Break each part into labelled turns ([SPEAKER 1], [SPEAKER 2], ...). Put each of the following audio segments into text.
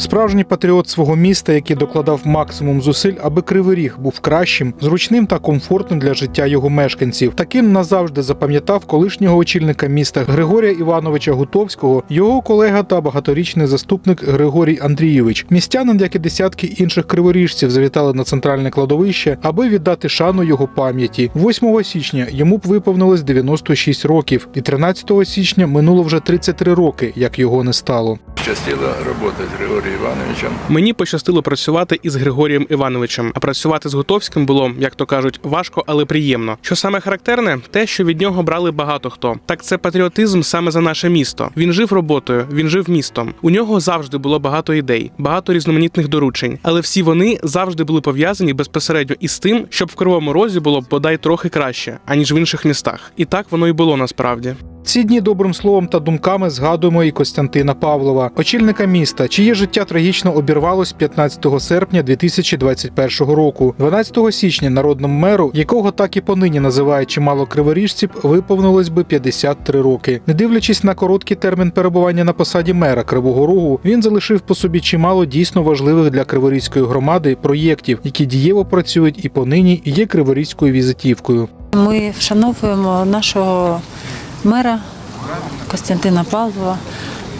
[SPEAKER 1] Справжній патріот свого міста, який докладав максимум зусиль, аби Кривий Ріг був кращим, зручним та комфортним для життя його мешканців. Таким назавжди запам'ятав колишнього очільника міста Григорія Івановича Гутовського, його колега та багаторічний заступник Григорій Андрійович. Містянин, як і десятки інших криворіжців, завітали на центральне кладовище, аби віддати шану його пам'яті. 8 січня йому б виповнилось 96 років, і 13 січня минуло вже 33 роки, як його не стало.
[SPEAKER 2] Щастило роботи з Григорієм Івановичем.
[SPEAKER 3] Мені пощастило працювати із Григорієм Івановичем, а працювати з Гутовським було, як то кажуть, важко, але приємно. Що саме характерне, те, що від нього брали багато хто. Так це патріотизм саме за наше місто. Він жив роботою, він жив містом. У нього завжди було багато ідей, багато різноманітних доручень, але всі вони завжди були пов'язані безпосередньо із тим, щоб в кривому розі було бодай трохи краще, аніж в інших містах. І так воно й було насправді.
[SPEAKER 1] Ці дні добрим словом та думками згадуємо і Костянтина Павлова, очільника міста, чиє життя трагічно обірвалось 15 серпня 2021 року. 12 січня народному меру, якого так і понині називають чимало криворіжців, виповнилось би 53 роки. Не дивлячись на короткий термін перебування на посаді мера Кривого Рогу, він залишив по собі чимало дійсно важливих для Криворізької громади проєктів, які дієво працюють і понині є криворізькою візитівкою.
[SPEAKER 4] Ми вшановуємо нашого мера Костянтина Павлова.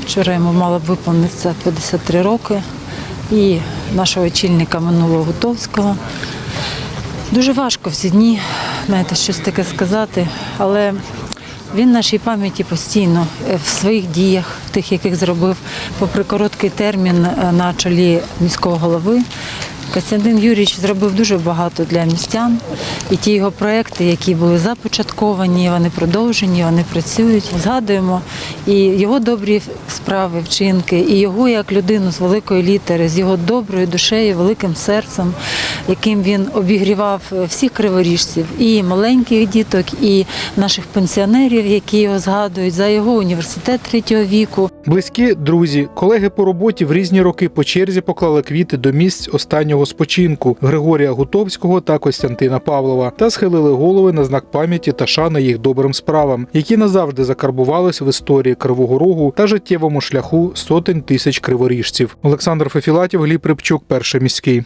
[SPEAKER 4] Вчора йому мало б виповнитися 53 роки. І нашого очільника минулого Гутовського. Дуже важко в ці дні, знаєте, щось таке сказати, але він в нашій пам'яті постійно е, в своїх діях, тих, яких зробив, попри короткий термін е, на чолі міського голови. Костянтин Юрійович зробив дуже багато для містян, і ті його проекти, які були започатковані, вони продовжені, вони працюють. Згадуємо і його добрі справи, вчинки, і його як людину з великої літери, з його доброю душею, великим серцем, яким він обігрівав всіх криворіжців, і маленьких діток, і наших пенсіонерів, які його згадують за його університет третього віку.
[SPEAKER 1] Близькі друзі, колеги по роботі в різні роки по черзі поклали квіти до місць останнього спочинку Григорія Гутовського та Костянтина Павлова та схилили голови на знак пам'яті та шани їх добрим справам, які назавжди закарбувались в історії Кривого Рогу та життєвому шляху сотень тисяч криворіжців. Олександр Фефілатів, Гліб Рибчук, перший міський.